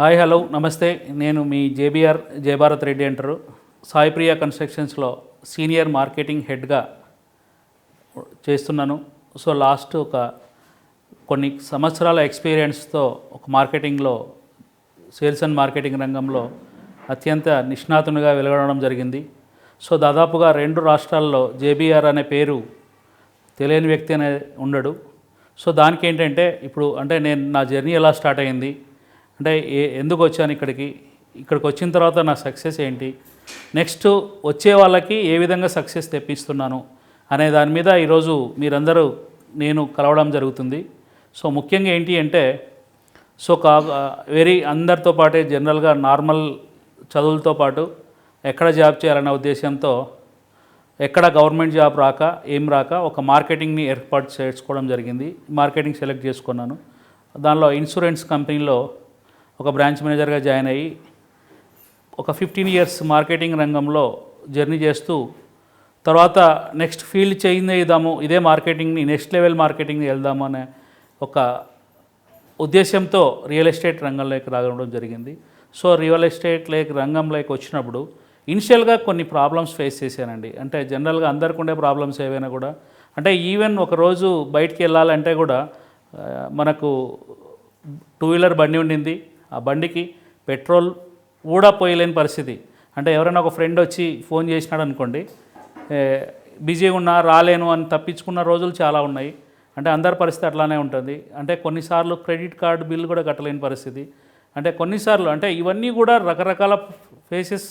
Hi hello నమస్తే. నేను మీ JBR Jayabharat Reddy అంటారు. సాయిప్రియ కన్స్ట్రక్షన్స్లో సీనియర్ మార్కెటింగ్ హెడ్గా చేస్తున్నాను. సో లాస్ట్ ఒక కొన్ని సంవత్సరాల ఎక్స్పీరియన్స్తో ఒక మార్కెటింగ్లో సేల్స్ అండ్ మార్కెటింగ్ రంగంలో అత్యంత నిష్ణాతునిగా వెలువడడం జరిగింది. సో దాదాపుగా రెండు రాష్ట్రాల్లో జేబీఆర్ అనే పేరు తెలియని వ్యక్తి అనే ఉండడు. సో దానికి ఏంటంటే ఇప్పుడు అంటే నేను నా జర్నీ ఎలా స్టార్ట్ అయింది అంటే ఏ ఎందుకు వచ్చాను ఇక్కడికి? ఇక్కడికి వచ్చిన తర్వాత నా సక్సెస్ ఏంటి? నెక్స్ట్ వచ్చే వాళ్ళకి ఏ విధంగా సక్సెస్ తెప్పిస్తున్నాను? అనే దాని మీద ఈరోజు మీరందరూ నేను కలవడం జరుగుతుంది. సో ముఖ్యంగా ఏంటి అంటే సో కా వెరీ అందరితో పాటే జనరల్గా నార్మల్ చదువులతో పాటు ఎక్కడ జాబ్ చేయాలనే ఉద్దేశంతో ఎక్కడ గవర్నమెంట్ జాబ్ రాక ఏం రాక ఒక మార్కెటింగ్ని ఏర్పాటు చేసుకోవడం జరిగింది. మార్కెటింగ్ సెలెక్ట్ చేసుకున్నాను. దానిలో ఇన్సూరెన్స్ కంపెనీలో ఒక బ్రాంచ్ మేనేజర్గా జాయిన్ అయ్యి ఒక ఫిఫ్టీన్ ఇయర్స్ మార్కెటింగ్ రంగంలో జర్నీ చేస్తూ తర్వాత నెక్స్ట్ ఫీల్డ్ చేంజ్ చేద్దాము ఇదే మార్కెటింగ్ని నెక్స్ట్ లెవెల్ మార్కెటింగ్ని వెళ్దాము అనే ఒక ఉద్దేశంతో రియల్ ఎస్టేట్ రంగంలోకి రావడం జరిగింది. సో రియల్ ఎస్టేట్ లేక్ రంగంలోకి వచ్చినప్పుడు ఇనిషియల్గా కొన్ని ప్రాబ్లమ్స్ ఫేస్ చేశానండి. అంటే జనరల్గా అందరికి ఉండే ప్రాబ్లమ్స్ ఏవైనా కూడా అంటే ఈవెన్ ఒక రోజు బయటికి వెళ్ళాలంటే కూడా మనకు టూ వీలర్ బండి ఉండింది. ఆ బండికి పెట్రోల్ కూడా పోయలేని పరిస్థితి. అంటే ఎవరైనా ఒక ఫ్రెండ్ వచ్చి ఫోన్ చేసినాడు అనుకోండి బిజీగా ఉన్నా రాలేను అని తప్పించుకున్న రోజులు చాలా ఉన్నాయి. అంటే అందరి పరిస్థితి అట్లానే ఉంటుంది. అంటే కొన్నిసార్లు క్రెడిట్ కార్డు బిల్లు కూడా కట్టలేని పరిస్థితి. అంటే కొన్నిసార్లు అంటే ఇవన్నీ కూడా రకరకాల ఫేసెస్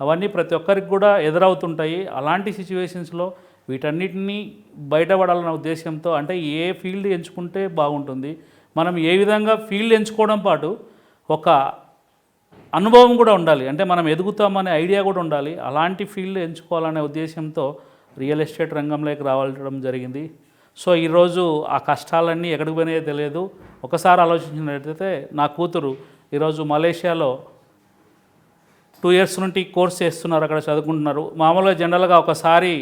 అవన్నీ ప్రతి ఒక్కరికి కూడా ఎదురవుతుంటాయి. అలాంటి సిచ్యువేషన్స్లో వీటన్నిటిని బయటపడాలన్న ఉద్దేశంతో అంటే ఏ ఫీల్డ్ ఎంచుకుంటే బాగుంటుంది. మనం ఏ విధంగా ఫీల్డ్ ఎంచుకోవడం పాటు ఒక అనుభవం కూడా ఉండాలి. అంటే మనం ఎదుగుతామనే ఐడియా కూడా ఉండాలి. అలాంటి ఫీల్డ్ ఎంచుకోవాలనే ఉద్దేశంతో రియల్ ఎస్టేట్ రంగంలోకి రావడం జరిగింది. సో ఈరోజు ఆ కష్టాలన్నీ ఎక్కడికి పోయినాయో తెలియదు. ఒకసారి ఆలోచించినట్లయితే నా కూతురు ఈరోజు మలేషియాలో టూ ఇయర్స్ నుండి కోర్స్ చేస్తున్నారు అక్కడ చదువుకుంటున్నారు. మామూలుగా జనరల్గా ఒకసారి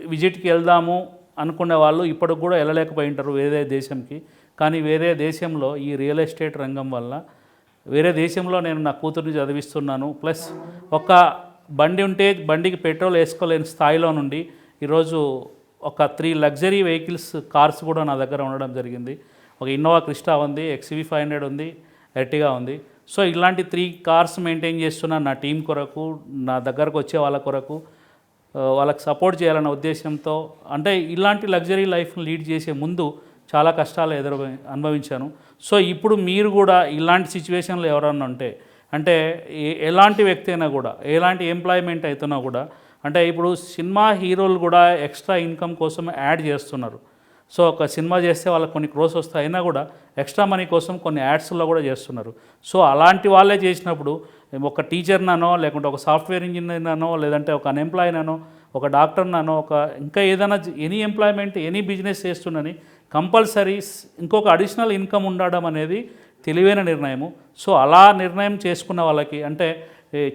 విజిట్కి వెళ్దాము అనుకునే వాళ్ళు ఇప్పటికి కూడా వెళ్ళలేకపోయి ఉంటారు వేరే దేశంకి. కానీ వేరే దేశంలో ఈ రియల్ ఎస్టేట్ రంగం వల్ల వేరే దేశంలో నేను నా కూతుర్ని చదివిస్తున్నాను. ప్లస్ ఒక బండి ఉంటే బండికి పెట్రోల్ వేసుకోలేని స్థాయిలో నుండి ఈరోజు ఒక త్రీ లగ్జరీ వెహికల్స్ కార్స్ కూడా నా దగ్గర ఉండడం జరిగింది. ఒక ఇన్నోవా క్రిస్టా ఉంది ఎక్స్వీ ఫైవ్ హండ్రెడ్ ఉంది ఎర్టిగా ఉంది. సో ఇలాంటి త్రీ కార్స్ మెయింటైన్ చేస్తున్న నా టీం కొరకు నా దగ్గరకు వచ్చే వాళ్ళ కొరకు వాళ్ళకి సపోర్ట్ చేయాలన్న ఉద్దేశంతో అంటే ఇలాంటి లగ్జరీ లైఫ్ని లీడ్ చేసే ముందు చాలా కష్టాలు ఎదురు అనుభవించాను. సో ఇప్పుడు మీరు కూడా ఇలాంటి సిచ్యువేషన్లో ఎవరన్నా ఉంటే అంటే ఏ- ఎలాంటి వ్యక్తి అయినా కూడా ఎలాంటి ఎంప్లాయ్మెంట్ అవుతున్నా కూడా అంటే ఇప్పుడు సినిమా హీరోలు కూడా ఎక్స్ట్రా ఇన్కమ్ కోసం యాడ్ చేస్తున్నారు. సో ఒక సినిమా చేస్తే వాళ్ళకి కొన్ని క్రోస్ వస్తాయి అయినా కూడా ఎక్స్ట్రా మనీ కోసం కొన్ని యాడ్స్లో కూడా చేస్తున్నారు. సో అలాంటి వాళ్ళే చేసినప్పుడు ఒక టీచర్ననో లేకుంటే ఒక సాఫ్ట్వేర్ ఇంజనీర్నో లేదంటే ఒక అన్ఎంప్లాయ్నో ఒక డాక్టర్ననో ఒక ఇంకా ఏదైనా ఎనీ ఎంప్లాయ్మెంట్ ఎనీ బిజినెస్ చేస్తున్నని కంపల్సరీ ఇంకొక అడిషనల్ ఇన్కమ్ ఉండడం అనేది తెలివైన నిర్ణయము. సో అలా నిర్ణయం చేసుకున్న వాళ్ళకి అంటే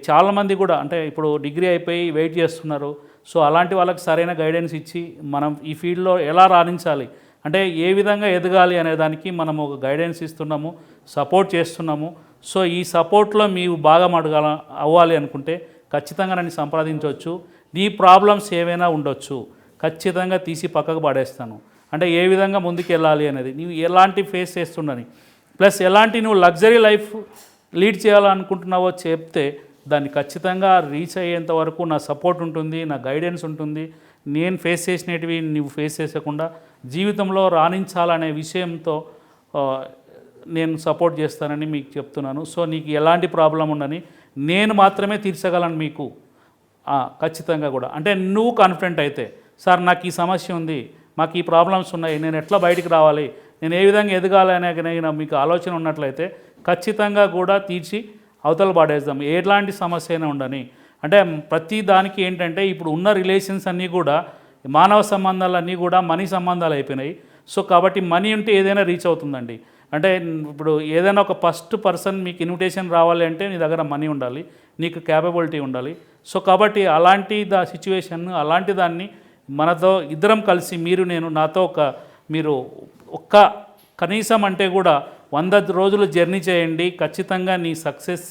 చాలామంది కూడా అంటే ఇప్పుడు డిగ్రీ అయిపోయి వెయిట్ చేస్తున్నారు. సో అలాంటి వాళ్ళకి సరైన గైడెన్స్ ఇచ్చి మనం ఈ ఫీల్డ్లో ఎలా రాణించాలి? అంటే ఏ విధంగా ఎదగాలి అనే దానికి మనం ఒక గైడెన్స్ ఇస్తున్నాము సపోర్ట్ చేస్తున్నాము. సో ఈ సపోర్ట్లో మీరు బాగా అడగాల అవ్వాలి అనుకుంటే ఖచ్చితంగా నన్ను సంప్రదించవచ్చు. నీ ప్రాబ్లమ్స్ ఏవైనా ఉండొచ్చు ఖచ్చితంగా తీసి పక్కకు పడేస్తాను. అంటే ఏ విధంగా ముందుకు వెళ్ళాలి అనేది. నీవు ఎలాంటి ఫేస్ చేస్తుండని. ప్లస్ ఎలాంటి నువ్వు లగ్జరీ లైఫ్ లీడ్ చేయాలనుకుంటున్నావో చెప్తే దాన్ని ఖచ్చితంగా రీచ్ అయ్యేంత వరకు నా సపోర్ట్ ఉంటుంది నా గైడెన్స్ ఉంటుంది. నేను ఫేస్ చేసినవి నువ్వు ఫేస్ చేసకుండా జీవితంలో రాణించాలనే విషయంతో నేను సపోర్ట్ చేస్తానని మీకు చెప్తున్నాను. సో నీకు ఎలాంటి ప్రాబ్లం ఉండని నేను మాత్రమే తీర్చగలను మీకు. ఖచ్చితంగా కూడా. అంటే నువ్వు కాన్ఫిడెంట్ అయితే సార్ నాకు ఈ సమస్య ఉంది మాకు ఈ ప్రాబ్లమ్స్ ఉన్నాయి నేను ఎట్లా బయటికి రావాలి నేను ఏ విధంగా ఎదగాలి అనే మీకు ఆలోచన ఉన్నట్లయితే ఖచ్చితంగా కూడా తీర్చి అవతల పాడేద్దాం. ఎలాంటి సమస్య అయినా ఉండని. అంటే ప్రతి దానికి ఏంటంటే ఇప్పుడు ఉన్న రిలేషన్స్ అన్నీ కూడా మానవ సంబంధాలన్నీ కూడా మనీ సంబంధాలు అయిపోయినాయి. సో కాబట్టి మనీ ఉంటే ఏదైనా రీచ్ అవుతుందండి. అంటే ఇప్పుడు ఏదైనా ఒక ఫస్ట్ పర్సన్ మీకు ఇన్విటేషన్ రావాలి అంటే నీ దగ్గర మనీ ఉండాలి నీకు క్యాపబిలిటీ ఉండాలి. సో కాబట్టి అలాంటి దా సిచ్యువేషన్ అలాంటి దాన్ని మనతో ఇద్దరం కలిసి మీరు నేను నాతో ఒక మీరు ఒక్క కనీసం అంటే కూడా వంద రోజులు జర్నీ చేయండి. ఖచ్చితంగా నీ సక్సెస్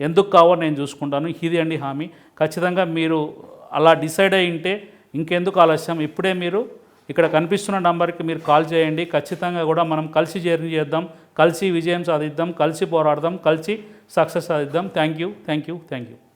ఎందుకు కావో నేను చూసుకుంటాను. ఇది అండి హామీ. ఖచ్చితంగా మీరు అలా డిసైడ్ అయి ఉంటే ఇంకెందుకు ఆలస్యం? ఇప్పుడే మీరు ఇక్కడ కనిపిస్తున్న నంబర్కి మీరు కాల్ చేయండి. ఖచ్చితంగా కూడా మనం కలిసి జర్నీ చేద్దాం. కలిసి విజయం సాధిద్దాం. కలిసి పోరాడదాం. కలిసి సక్సెస్ సాధిద్దాం. Thank you thank you thank you